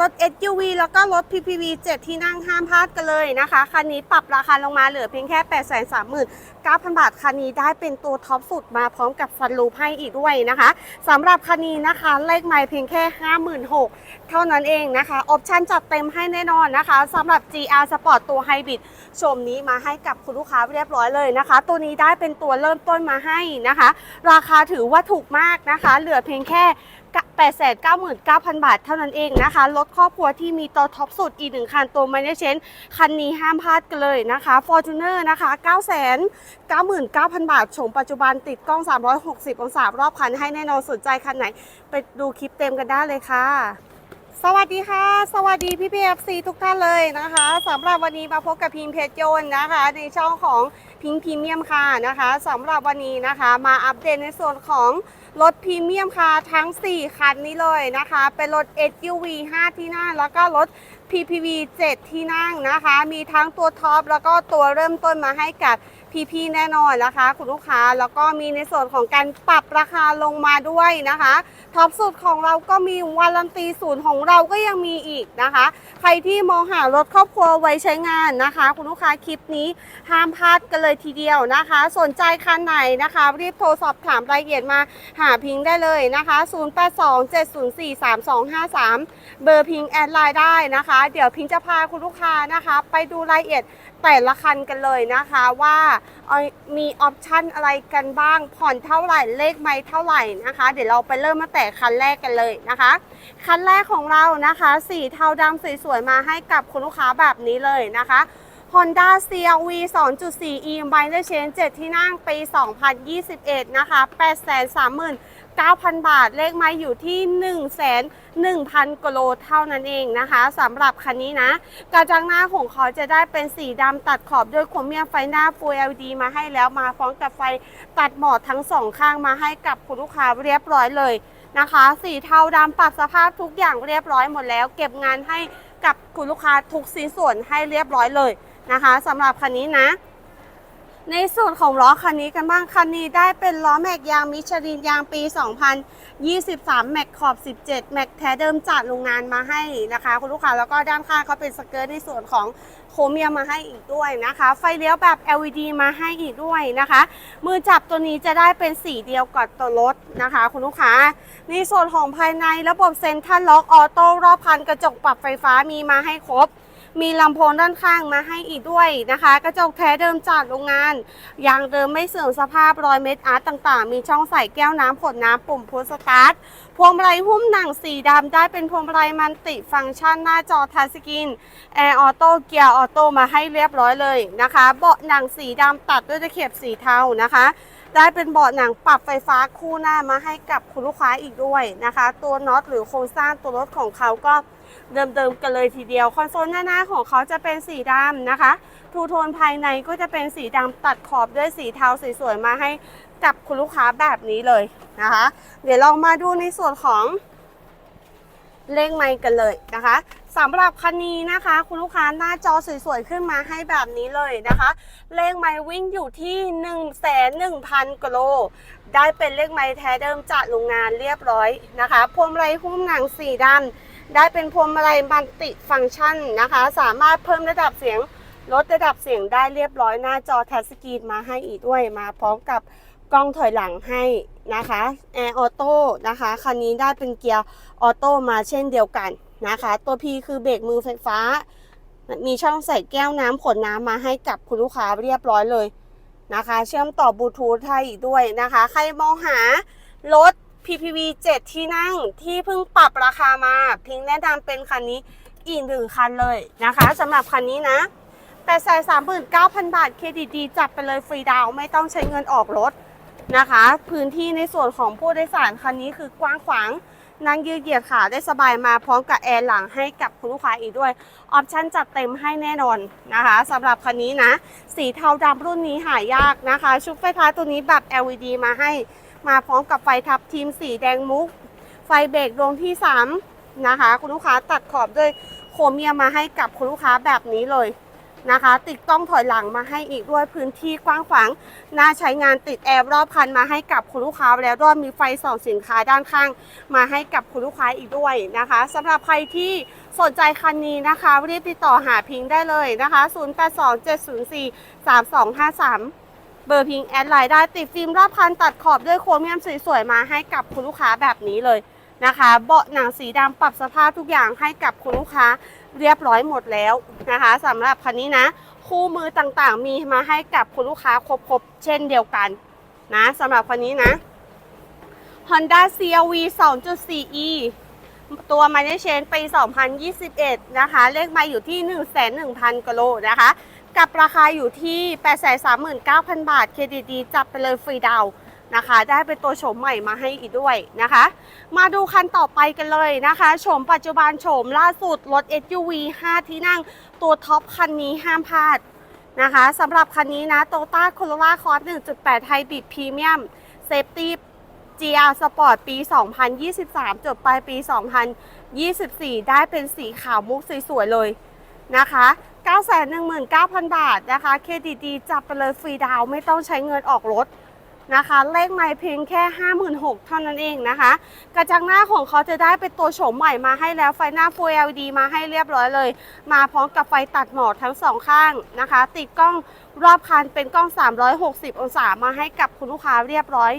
รถ SUV แล้วก็รถ PPV 7 ที่นั่งห้ามพลาดกันเลยนะคะ คันนี้ปรับราคาลงมาเหลือเพียงแค่ 8 3 9 0 0 0 บาท คันนี้ได้เป็นตัวท็อปสุดมาพร้อมกับฟันลูปให้อีกด้วยนะคะสำหรับคันนี้นะคะเลขไมล์เพียงแค่ 56,000เท่านั้นเองนะคะ ออปชั่นจัดเต็มให้แน่นอนนะคะสำหรับ GR Sport ตัวไฮบริดชมนี้มาให้กับคุณลูกค้าเรียบร้อยเลยนะคะ ตัวนี้ได้เป็นตัวเริ่มต้นมาให้นะคะ ราคาถือว่าถูกมากนะคะ เหลือเพียงแค่ 899,000 บาทเท่านั้นเองนะคะ รถครอบครัวที่มีตัวท็อปสุดอีกหนึ่งคันตัว m a n เชนคันนี้ห้ามพลาดกันเลยนะคะ Fortuner นะคะ 999,000 บาทโฉมปัจจุบันติดกล้อง 360 องศารอบคันให้แน่นอนสนใจคันไหน ไปดูคลิปเต็มกันได้เลยค่ะ สวัสดีค่ะ สวัสดีพี่พีเอฟซีทุกท่านเลยนะคะสำหรับวันนี้มาพบกับพิมเพชรยนนะคะ ในช่องของ พิงพรีเมียมค่ะนะคะสำหรับวันนี้นะคะมาอัปเดตในส่วนของรถพรีเมียมค่ะทั้ง 4 คันนี้เลยนะคะ เป็นรถ SUV 5 ที่นั่งแล้วก็รถ PPV 7 ที่นั่งนะคะ มีทั้งตัวท็อปแล้วก็ตัวเริ่มต้นมาให้กับ พี่ๆแน่นอนนะคะ คุณลูกค้าแล้วก็มีในส่วนของการปรับราคาลงมาด้วยนะคะท็อปสุดของเราก็มีวารันตีศูนย์ของเราก็ยังมีอีกนะคะ ใครที่มองหารถครอบครัวไว้ใช้งานนะคะ คุณลูกค้าคลิปนี้ห้ามพลาดกันเลยทีเดียวนะคะ สนใจคันไหนนะคะ รีบโทรสอบถามรายละเอียดมาหาพิงค์ได้เลยนะคะ 0827043253 เบอร์พิงค์แอดไลน์ได้นะคะ เดี๋ยวพิงค์จะพาคุณลูกค้านะคะ ไปดูรายละเอียด แต่ละคันกันเลยนะคะว่ามีออปชันอะไรกันบ้าง ผ่อนเท่าไหร่เลขไม่เท่าไหร่นะคะ เดี๋ยวเราไปเริ่มมาแต่คันแรกกันเลยนะคะ คันแรกของเรานะคะสีเทาดำสวยๆมาให้กับคุณลูกค้าแบบนี้เลยนะคะ Honda CRV 2.4 e m i n e r Change 7 ที่นั่งปี 2021 นะคะ 830,000 9,000 บาท เลขไม้อยู่ที่ 1,100,000กโลเท่านั้นเองนะคะสำหรับคันนี้นะ กระจังหน้าของเขาจะได้เป็นสีดำตัดขอบด้วยโครเมียมไฟหน้า Full LED มาให้แล้วมาพร้อมกับไฟตัดหมอดทั้งสองข้างมาให้กับคุณลูกค้าเรียบร้อยเลยนะคะ สีเทาดำปรับสภาพทุกอย่างเรียบร้อยหมดแล้ว เก็บงานให้กับคุณลูกค้าทุกสีส่วนให้เรียบร้อยเลยนะคะสำหรับคันนี้นะ ในส่วนของล้อคันนี้กันบ้างคันนี้ได้เป็นล้อแม็กยางมิชลินยางปี 2023 แม็กขอบ 17 แม็กแท้เดิมจากโรงงานมาให้นะคะ คุณลูกค้าแล้วก็ด้านข้างเขาเป็นสเกิร์ตในส่วนของโครเมียมมาให้อีกด้วยนะคะ ไฟเลี้ยวแบบ LED มาให้อีกด้วยนะคะ มือจับตัวนี้จะได้เป็นสีเดียวกับตัวรถนะคะ คุณลูกค้าในส่วนของภายในระบบเซ็นทรัลล็อกออโต้รอบคันกระจกปรับไฟฟ้ามีมาให้ครบ มีลำโพงด้านข้างมาให้อีกด้วยนะคะ กระจกแท้เดิมจากโรงงานยางเดิมไม่เสื่อมสภาพรอยเม็ดอาร์ตต่างๆ มีช่องใส่แก้วน้ำขวดน้ำปุ่มพุชสตาร์ทพวงมาลัยหุ้มหนังสีดำได้เป็นพวงมาลัยมันติฟังก์ชันหน้าจอทัชสกรีนแอร์ออโต้เกียร์ออโต้มาให้เรียบร้อยเลยนะคะ เบาะหนังสีดำตัดด้วยตะเข็บสีเทานะคะได้เป็นเบาะหนังปรับไฟฟ้าคู่หน้ามาให้กับคุณลูกค้าอีกด้วยนะคะ ตัวน็อตหรือโครงสร้างตัวรถของเขาก็ เดิมๆกันเลยทีเดียว คอนโซลหน้าๆของเขาจะเป็นสีดำนะคะทูโทนภายในก็จะเป็นสีดำตัดขอบด้วยสีเทาสวยๆมาให้กับคุณลูกค้าแบบนี้เลยนะคะ เดี๋ยวลองมาดูในส่วนของเลขไมค์กันเลยนะคะสำหรับคันนี้นะคะ คุณลูกค้าหน้าจอสวยๆขึ้นมาให้แบบนี้เลยนะคะ เลขไมล์วิ่งอยู่ที่ 1 1 0 0 0กิโลได้เป็นเลขไมล์แท้เดิมจากโรงงานเรียบร้อยนะคะพวงมาลัยหุ้มหนังสีดำ ได้เป็นพวงมาลัยมัลติฟังก์ชันนะคะ สามารถเพิ่มระดับเสียงลดระดับเสียงได้เรียบร้อยหน้าจอทัชสกรีนมาให้อีกด้วยมาพร้อมกับกล้องถอยหลังให้นะคะแอร์ออโต้นะคะคันนี้ได้เป็นเกียร์ออโต้มาเช่นเดียวกันนะคะ ตัว P คือเบรกมือไฟฟ้า มีช่องใส่แก้วน้ำขวดน้ำมาให้กับคุณลูกค้าเรียบร้อยเลยนะคะ เชื่อมต่อบลูทูธให้อีกด้วยนะคะ ใครมองหารถ PPV 7 ที่นั่งที่เพิ่งปรับราคามา พิงแนะนำเป็นคันนี้อีกหนึ่งคันเลยนะคะสำหรับคันนี้นะแต่ใส่39,000บาทเครดิตดีจัดไปเลยฟรีดาวไม่ต้องใช้เงินออกรถนะคะ พื้นที่ในส่วนของผู้โดยสารคันนี้คือกว้างขวางนั่งยืดเหยียดขาได้สบายมาพร้อมกับแอร์หลังให้กับคุณลูกค้าอีกด้วย ออปชั่นจัดเต็มให้แน่นอนนะคะสำหรับคันนี้นะ สีเทาดำรุ่นนี้หายากนะคะ ชุดไฟท้ายตัวนี้แบบ LED มาให้ มาพร้อมกับไฟทับทีมสีแดงมุก ไฟเบรกดวงที่ 3 นะคะ คุณลูกค้าตัดขอบด้วยโครเมียมาให้กับคุณลูกค้าแบบนี้เลยนะคะ ติดกล้องถอยหลังมาให้อีกด้วยพื้นที่กว้างขวางน่าใช้งานติดแอร์รอบคันมาให้กับคุณลูกค้าแล้วด้วยมีไฟส่องสินค้าด้านข้าง มาให้กับคุณลูกค้าอีกด้วยนะคะสำหรับใครที่สนใจคันนี้นะคะรีบติดต่อหาพิงได้เลยนะคะ 0827043253 เบอร์พิงแอดไลน์ได้ติดฟิล์มรอบคันตัดขอบด้วยโครเมียมสวยๆมาให้กับคุณลูกค้าแบบนี้เลยนะคะ เบาะหนังสีดำปรับสภาพทุกอย่างให้กับคุณลูกค้าเรียบร้อยหมดแล้วนะคะสำหรับคันนี้นะ คู่มือต่างๆ มีมาให้กับคุณลูกค้าครบๆ เช่นเดียวกันนะสำหรับคันนี้นะ Honda CRV 2.4e ตัวไมล์เชนปี 2021 นะคะ เลขไมล์อยู่ที่ 1,100,000กิโลนะคะ กับราคาอยู่ที่ 839,000 บาท เครดิตดีจับไปเลยฟรีดาวนะคะ ได้เป็นตัวโฉมใหม่มาให้อีกด้วยนะคะ มาดูคันต่อไปกันเลยนะคะโฉมปัจจุบันโฉมล่าสุดรถ SUV 5 ที่นั่งตัวท็อปคันนี้ห้ามพลาดนะคะสำหรับคันนี้นะ Toyota Corolla Cross 1.8 Hybrid Premium Safety GR Sport ปี 2023 จบปลายปี 2024 ได้เป็นสีขาวมุกสวยๆเลยนะคะ 919,000 บาทนะคะเครดิตดีจับไปเลยฟรีดาวไม่ต้องใช้เงินออกรถนะคะ เลขไม่เพียงแค่ 56,000เท่านั้นเองนะคะ กระจังหน้าของเขาจะได้เป็นตัวโฉมใหม่มาให้แล้วไฟหน้า Full LED มาให้เรียบร้อยเลย มาพร้อมกับไฟตัดหมอกทั้งสองข้างนะคะ ติดกล้องรอบคันเป็นกล้อง 360 องศามาให้กับคุณลูกค้าเรียบร้อย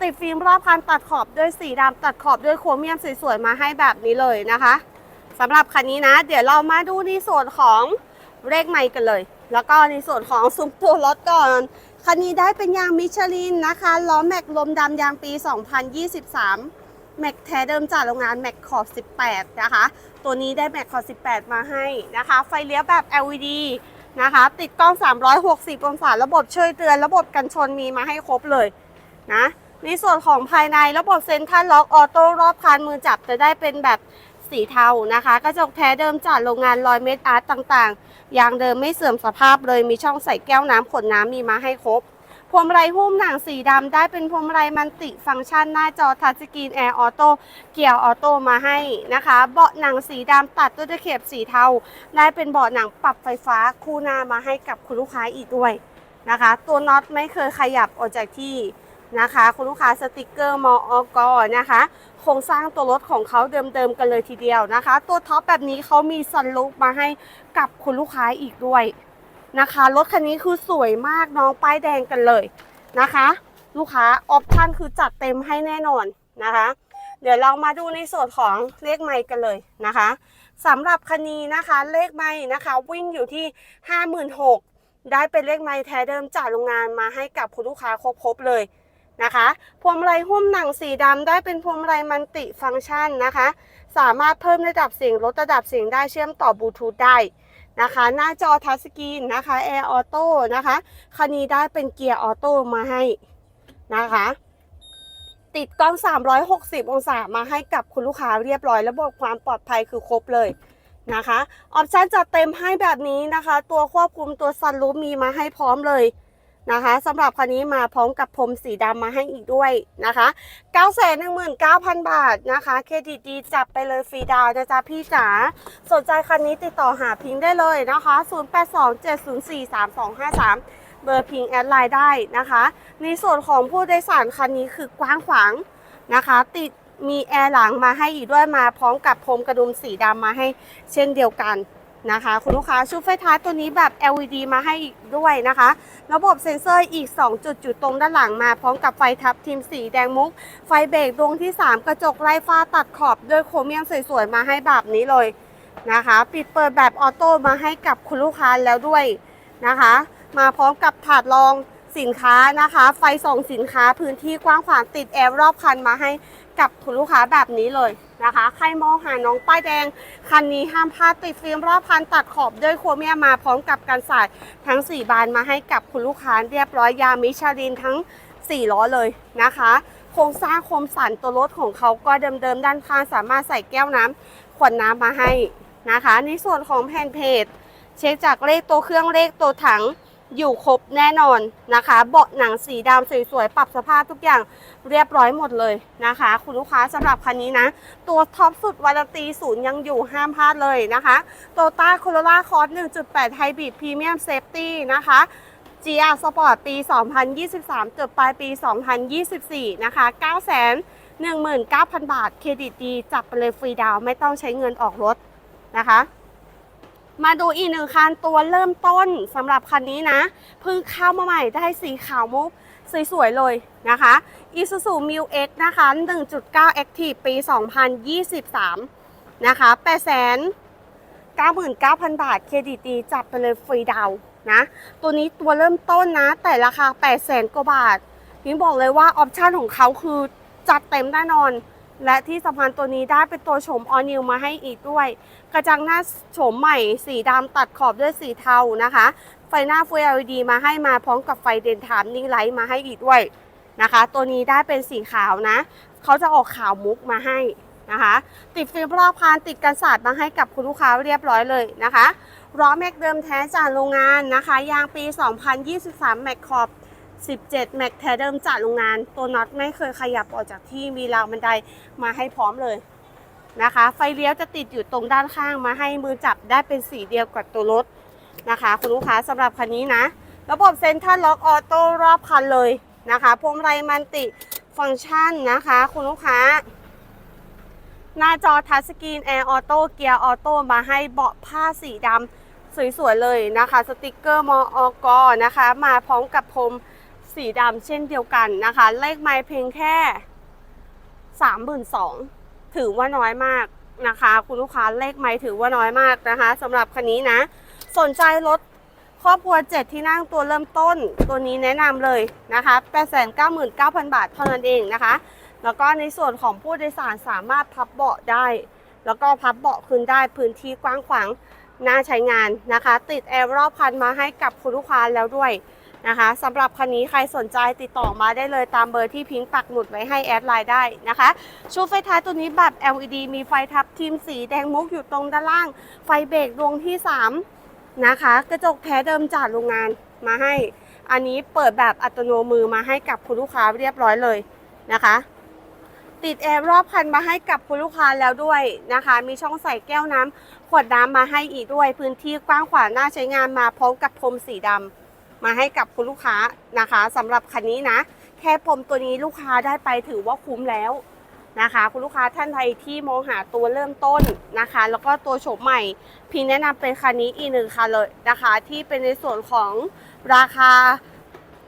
ติดฟิล์มรอบคันตัดขอบด้วยสีดำตัดขอบด้วยโครเมียมสวยๆมาให้แบบนี้เลยนะคะสำหรับคันนี้นะ เดี๋ยวเรามาดูในส่วนของ เลขไมค์กันเลย แล้วก็ในส่วนของซุ้มตัวรถก่อนคันนี้ได้เป็นยางมิชลินนะคะล้อแม็กลมดำยางปี 2023 แม็กแท้เดิมจากโรงงานแม็กขอบ 18 นะคะ ตัวนี้ได้แม็กขอบ 18 มาให้นะคะ ไฟเลี้ยวแบบ LED นะคะ ติดกล้อง 360 องศา ระบบช่วยเตือน ระบบกันชนมีมาให้ครบเลยนะในส่วนของภายในระบบเซ็นทรัลล็อกออโต้รอบคันมือจับจะได้เป็นแบบ สีเทานะคะ กระจกแท้เดิมจากโรงงานรอยเม็ดอาร์ตต่างๆ ยางเดิมไม่เสื่อมสภาพเลยมีช่องใส่แก้วน้ำขวดน้ำมีมาให้ครบพวงมาลัยหุ้มหนังสีดำได้เป็นพวงมาลัยมันติฟังก์ชันหน้าจอทัชสกรีนแอร์ออโต้เกียร์ออโต้มาให้นะคะ เบาะหนังสีดำตัดด้วยตะเข็บสีเทา ได้เป็นเบาะหนังปรับไฟฟ้าคู่หน้ามาให้กับคุณลูกค้าอีกด้วยนะคะ ตัวน็อตไม่เคยขยับออกจากที่ นะคะ คุณลูกค้าสติกเกอร์มอกนะคะ โครงสร้างตัวรถของเขาเดิมๆกันเลยทีเดียวนะคะ ตัวท็อปแบบนี้เขามีซันลูปมาให้กับคุณลูกค้าอีกด้วยนะคะ รถคันนี้คือสวยมากน้องป้ายแดงกันเลยนะคะ ลูกค้าออปชั่นคือจัดเต็มให้แน่นอนนะคะ เดี๋ยวเรามาดูในส่วนของเลขไมค์กันเลยนะคะสำหรับคันนี้นะคะเลขไมค์นะคะ วิ่งอยู่ที่ 56,000ได้เป็นเลขไมค์แท้เดิมจากโรงงานมาให้กับคุณลูกค้าครบๆเลย นะคะพวงมาลัยหุ้มหนังสีดำได้เป็นพวงมาลัยมันติฟังก์ชันนะคะ สามารถเพิ่มระดับเสียงลดระดับเสียงได้เชื่อมต่อบลูทูธได้นะคะ หน้าจอทัชสกรีนนะคะแอร์ออโต้นะคะคันนี้ได้เป็นเกียร์ออโต้มาให้นะคะติดกล้อง 360 องศามาให้กับคุณลูกค้าเรียบร้อย ระบบความปลอดภัยคือครบเลยนะคะ ออปชั่นจัดเต็มให้แบบนี้นะคะ ตัวควบคุมตัวซันรูมีมาให้พร้อมเลย นะคะสำหรับคันนี้มาพร้อมกับพรมสีดำมาให้อีกด้วยนะคะ 919,000 บาทนะคะเครดิตดีจับไปเลยฟรีดาวนะจ๊ะพี่จ๋าสนใจคันนี้ติดต่อหาพิงค์ได้เลยนะคะ 0827043253 เบอร์พิงค์แอดไลน์ได้นะคะ ในส่วนของผู้โดยสารคันนี้คือกว้างขวางนะคะ ติดมีแอร์หลังมาให้อีกด้วยมาพร้อมกับพรมกระดุมสีดำมาให้เช่นเดียวกัน นะคะ คุณลูกค้าชุดไฟท้ายตัวนี้แบบ LED มาให้อีกด้วยนะคะ ระบบเซ็นเซอร์อีก 2 จุดจุดตรงด้านหลังมาพร้อมกับไฟทับทิมสีแดงมุก ไฟเบรกดวงที่ 3 กระจกไล่ฟ้าตัดขอบด้วยโครเมียมสวยๆ มาให้แบบนี้เลยนะคะ ปิดเปิดแบบออโต้มาให้กับคุณลูกค้าแล้วด้วยนะคะ มาพร้อมกับถาดรองสินค้านะคะ ไฟส่องสินค้าพื้นที่กว้างขวางติดแอร์รอบคันมาให้กับคุณลูกค้าแบบนี้เลย นะคะ ใครมองหาน้องป้ายแดง คันนี้ห้ามพลาดติดฟิล์มรอบคันตัดขอบด้วยโครเมียมมาพร้อมกับการสายทั้ง 4 บานมาให้กับคุณลูกค้าเรียบร้อยยามิชลินทั้ง 4 ล้อเลยนะคะ โครงสร้างโคมสันตัวรถของเขาก็เดิมๆด้านข้างสามารถใส่แก้วน้ำขวดน้ำมาให้นะคะ ในส่วนของแผ่นเพจเช็คจากเลขตัวเครื่องเลขตัวถัง อยู่ครบแน่นอนนะคะ เบาะหนังสีดำสวยๆ ปรับสภาพทุกอย่างเรียบร้อยหมดเลยนะคะ คุณลูกค้าสำหรับคันนี้นะ ตัวท็อปสุดวารันตีศูนย์ยังอยู่ห้ามพลาดเลยนะคะโตต้าโคโรล่าคอร์ส1.8ไฮบริดพรีเมียมเซฟตี้นะคะ GR Sport ปี 2023 จบปลายปี 2024 นะคะ 9 1 9 0 0 0 บาท เครดิตดี จับไปเลยฟรีดาวไม่ต้องใช้เงินออกรถนะคะ มาดูอีกหนึ่งคันตัวเริ่มต้นสำหรับคันนี้นะเพิ่งเข้ามาใหม่ได้สีขาวมุกสวยๆเลยนะคะ Isuzu m u X นะคะ 1.9 Active ปี 2023 นะคะ 8 99,000 บาท เครดิตดีจับไปเลยฟรีดาวนะ ตัวนี้ตัวเริ่มต้นนะ แต่ราคา 800,000กว่าบาทพิงบอกเลยว่าออปชันของเขาคือจัดเต็มแน่นอน และที่สำคัญตัวนี้ได้เป็นตัวโฉมออนิวมาให้อีกด้วย กระจังหน้าโฉมใหม่ สีดำตัดขอบด้วยสีเทานะคะ ไฟหน้าฟู LED มาให้มาพร้อมกับไฟเดนทามนิ่งไลท์มาให้อีกด้วยนะคะ ตัวนี้ได้เป็นสีขาวนะ เขาจะออกขาวมุกมาให้นะคะ ติดฟิล์มรอบคันติดกันสาดมาให้กับคุณลูกค้าเรียบร้อยเลยนะคะล้อแม็กเดิมแท้จากโรงงานนะคะ ยางปี 2023 แม็กขอบ 17 แม็กแท้เดิมจากโรงงาน ตัวน็อตไม่เคยขยับออกจากที่มีราวบันไดมาให้พร้อมเลยนะคะ ไฟเลี้ยวจะติดอยู่ตรงด้านข้างมาให้มือจับได้เป็นสีเดียวกับตัวรถนะคะ คุณลูกค้าสำหรับคันนี้นะ ระบบเซ็นทรัลล็อกออโต้รอบคันเลยนะคะพวงมาลัยมันติฟังก์ชันนะคะ คุณลูกค้า หน้าจอทัชสกรีนแอร์ออโต้เกียร์ออโต้มาให้เบาะผ้าสีดำสวยๆเลยนะคะ สติกเกอร์มอกนะคะ มาพร้อมกับพรม สีดำเช่นเดียวกันนะคะ เลขไมล์เพียงแค่ 32,000ถือว่าน้อยมากนะคะ คุณลูกค้าเลขไมล์ถือว่าน้อยมากนะคะสำหรับคันนี้นะ สนใจรถครอบครัว 7 ที่นั่งตัวเริ่มต้นตัวนี้แนะนำเลยนะคะ899,000 บาทเท่านั้นเองนะคะ แล้วก็ในส่วนของผู้โดยสารสามารถพับเบาะได้ แล้วก็พับเบาะคืนได้พื้นที่กว้างขวางน่าใช้งานนะคะ ติดแอร์รอบคันมาให้กับคุณลูกค้าแล้วด้วย นะคะสำหรับคันนี้ใครสนใจติดต่อมาได้เลยตามเบอร์ที่พิงค์ปักหมุดไว้ให้แอดไลน์ได้นะคะ ชุดไฟท้ายตัวนี้แบบ LED มีไฟทับทิมสีแดงมุกอยู่ตรงด้านล่าง ไฟเบรกดวงที่ 3 นะคะ กระจกแท้เดิมจากโรงงานมาให้ อันนี้เปิดแบบอัตโนมือมาให้กับคุณลูกค้าเรียบร้อยเลยนะคะ ติดแอร์รอบคันมาให้กับคุณลูกค้าแล้วด้วยนะคะ มีช่องใส่แก้วน้ำขวดน้ำมาให้อีกด้วย พื้นที่กว้างขวางน่าใช้งานมาพร้อมกับพรมสีดำ มาให้กับคุณลูกค้านะคะสำหรับคันนี้นะ แค่พรมตัวนี้ลูกค้าได้ไปถือว่าคุ้มแล้วนะคะ คุณลูกค้าท่านใดที่มองหาตัวเริ่มต้นนะคะ แล้วก็ตัวโฉมใหม่ พี่แนะนำเป็นคันนี้อีกหนึ่งคันเลยนะคะ ที่เป็นในส่วนของราคา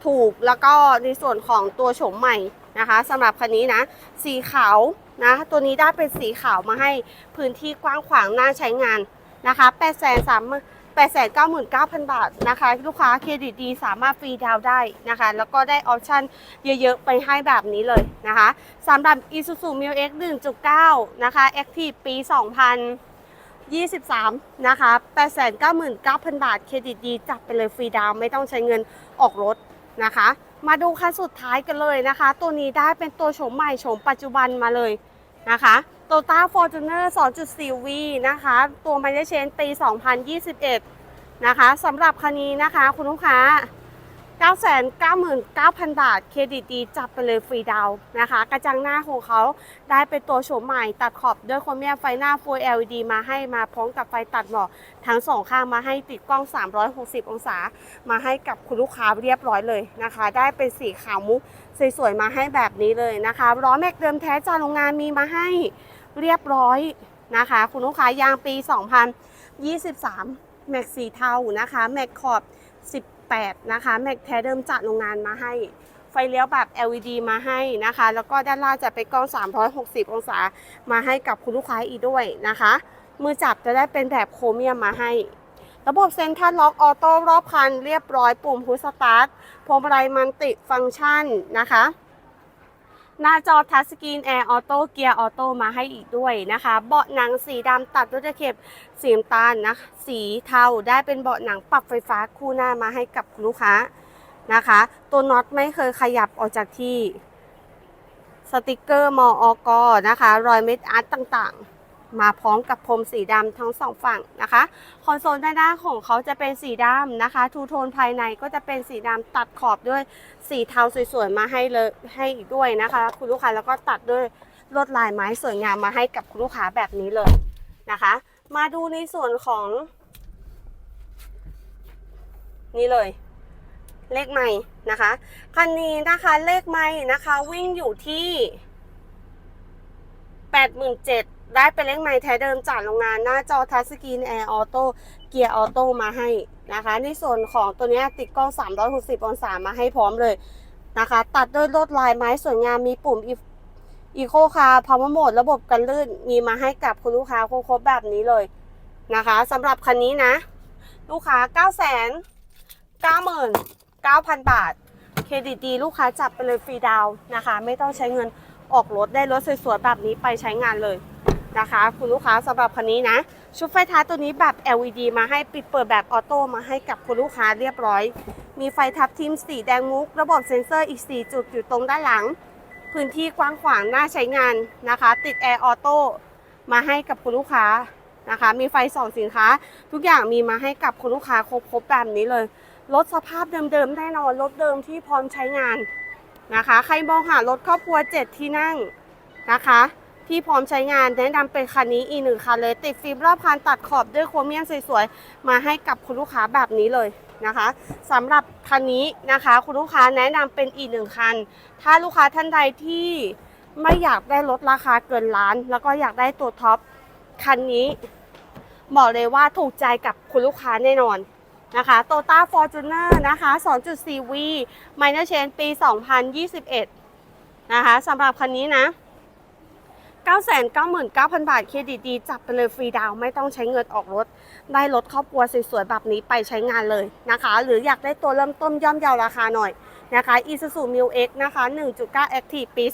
ถูกแล้วก็ในส่วนของตัวโฉมใหม่นะคะสำหรับคันนี้นะ สีขาวนะตัวนี้ได้เป็นสีขาวมาให้พื้นที่กว้างขวางน่าใช้งานนะคะ8 3 8 9 9 0 0 899,000 บาทนะคะ ลูกค้าเครดิตดีสามารถฟรีดาวน์ได้นะคะ แล้วก็ได้ออปชั่นเยอะๆ ไปให้แบบนี้เลยนะคะสำหรับ Isuzu m u X 1.9 นะคะ Active ปี 2023 นะคะ 899,000 บาท เครดิตดีจัดไปเลยฟรีดาวน์ไม่ต้องใช้เงินออกรถนะคะ มาดูคันสุดท้ายกันเลยนะคะ ตัวนี้ได้เป็นตัวโฉมใหม่โฉมปัจจุบันมาเลยนะคะ โตต้าฟอร์จูเนอร์2.4 V นะคะ ตัวไมล์เชนปี 2021 นะคะสำหรับคันนี้นะคะ คุณลูกค้า 999,000 บาท เครดิตดีจับไปเลยฟรีดาวน์นะคะ กระจังหน้าของเขาได้เป็นตัวโฉมใหม่ตัดขอบด้วยโครเมียมไฟหน้า Full LED มาให้มาพร้อมกับไฟตัดหมอกทั้งสองข้างมาให้ติดกล้อง 360 องศา มาให้กับคุณลูกค้าเรียบร้อยเลยนะคะ ได้เป็นสีขาวมุกสวยๆมาให้แบบนี้เลยนะคะล้อแม็กเดิมแท้จากโรงงานมีมาให้ เรียบร้อยนะคะ คุณลูกค้ายางปี 2023 แม็กสีเทานะคะ แม็กขอบ 18 นะคะ แม็กแท้เดิมจากโรงงานมาให้ ไฟเลี้ยวแบบ LED มาให้นะคะ แล้วก็ด้านล่างจะเป็นกล้อง 360 องศามาให้กับคุณลูกค้าอีกด้วยนะคะ มือจับจะได้เป็นแบบโครเมียมมาให้ ระบบเซ็นทรัลล็อกออโต้รอบคันเรียบร้อยปุ่มพุชสตาร์ทพวงมาลัยมันติฟังก์ชันนะคะ หน้าจอทัชสกรีนแอร์ออโต้เกียร์ออโต้มาให้อีกด้วยนะคะ เบาะหนังสีดำตัดด้วยตะเข็บสีน้ำตาลนะสีเทาได้เป็นเบาะหนังปรับไฟฟ้าคู่หน้ามาให้กับลูกค้านะคะ ตัวน็อตไม่เคยขยับออกจากที่สติกเกอร์มออกนะคะ รอยเม็ดอาร์ตต่างๆ มาพร้อมกับพรมสีดำทั้งสองฝั่งนะคะคอนโซลด้านหน้าของเขาจะเป็นสีดำนะคะทูโทนภายในก็จะเป็นสีดำตัดขอบด้วยสีเทาสวยๆมาให้เลยให้อีกด้วยนะคะ คุณลูกค้าแล้วก็ตัดด้วยลวดลายไม้สวยงามมาให้กับคุณลูกค้าแบบนี้เลยนะคะ มาดูในส่วนของนี่เลย เลขไม่นะคะคันนี้นะคะเลขไม่นะคะ วิ่งอยู่ที่ 87,000ได้เป็นเลขไม้แท้เดิมจากโรงงานหน้าจอทัชสกรีนแอร์ออโต้เกียร์ออโต้มาให้นะคะ ในส่วนของตัวนี้ติดกล้อง 360 องศามาให้พร้อมเลยนะคะ ตัดด้วยลวดลายไม้สวยงามมีปุ่มอีโคคาร์พาวเวอร์โหมดระบบกันลื่นมีมาให้กับคุณลูกค้าครบแบบนี้เลยนะคะสำหรับคันนี้นะ ลูกค้า 9 9 9 9,000 บาท เครดิตดีลูกค้าจับไปเลยฟรีดาวนะคะ ไม่ต้องใช้เงิน ออกรถได้รถสวยๆแบบนี้ไปใช้งานเลยนะคะ คุณลูกค้าสำหรับคันนี้นะ ชุดไฟท้ายตัวนี้แบบ LED มาให้ปิดเปิดแบบออโต้มาให้กับคุณลูกค้าเรียบร้อย มีไฟทับทิมสีแดงมุก ระบบเซ็นเซอร์อีก 4 จุดอยู่ตรงด้านหลัง พื้นที่กว้างขวางน่าใช้งานนะคะ ติดแอร์ออโต้มาให้กับคุณลูกค้านะคะ มีไฟส่องสินค้า ทุกอย่างมีมาให้กับคุณลูกค้าครบๆแบบนี้เลย รถสภาพเดิมๆแน่นอนรถเดิมที่พร้อมใช้งาน นะคะ ใครมองหารถครอบครัว 7 ที่นั่งนะคะ ที่พร้อมใช้งานแนะนำเป็นคันนี้อีกหนึ่งคันเลย ติดฟิล์มรอบคันตัดขอบด้วยโครเมียมสวยๆ มาให้กับคุณลูกค้าแบบนี้เลยนะคะสำหรับคันนี้นะคะคุณลูกค้าแนะนำเป็นอีกหนึ่งคัน ถ้าลูกค้าท่านใดที่ไม่อยากได้รถราคาเกินล้าน แล้วก็อยากได้ตัวท็อปคันนี้บอกเลยว่าถูกใจกับคุณลูกค้าแน่นอน นะคะโตต้าฟอร์จูเนอร์นะคะ 2.4V Minor Change ปี 2021 นะคะสำหรับคันนี้นะ 999,000 บาท เครดิตดีจับไปเลยฟรีดาวไม่ต้องใช้เงินออกรถ ได้รถครอบครัวสวยๆ แบบนี้ไปใช้งานเลยนะคะ หรืออยากได้ตัวเริ่มต้นย่อมเยาราคาหน่อยนะคะ Isuzu Mu X นะคะ 1.9 Active ปี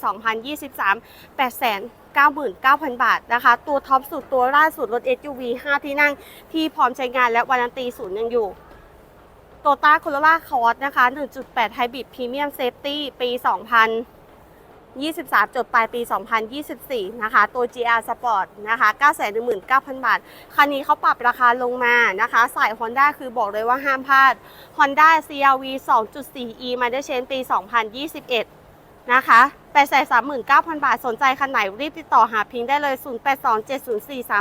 2023 899,000 บาทนะคะ ตัวท็อปสุดตัวล่าสุดรถ SUV 5 ที่นั่งที่พร้อมใช้งานและวารันตีศูนย์ยังอยู่ โตต้าโคโรล่าคอร์สนะคะ 1.8 Hybrid Premium Safety ปี 2023 จดปลายปี 2024 นะคะ ตัว GR Sport นะคะ 919,000 บาท คันนี้เขาปรับราคาลงมานะคะ สาย Honda คือบอกเลยว่าห้ามพลาด Honda CRV 2.4e มาได้เชนปี 2021 นะคะ 839,000 บาท สนใจคันไหนรีบติดต่อหาพิงค์ได้เลย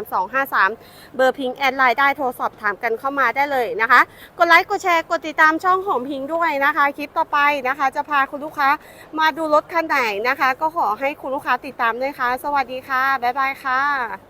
0827043253 เบอร์พิงค์แอดไลน์ได้โทรสอบถามกันเข้ามาได้เลยนะคะ กดไลค์กดแชร์กดติดตามช่องของพิงค์ด้วยนะคะ คลิปต่อไปนะคะ จะพาคุณลูกค้ามาดูรถคันไหนนะคะ ก็ขอให้คุณลูกค้าติดตามด้วยค่ะ สวัสดีค่ะ บ๊ายบายค่ะ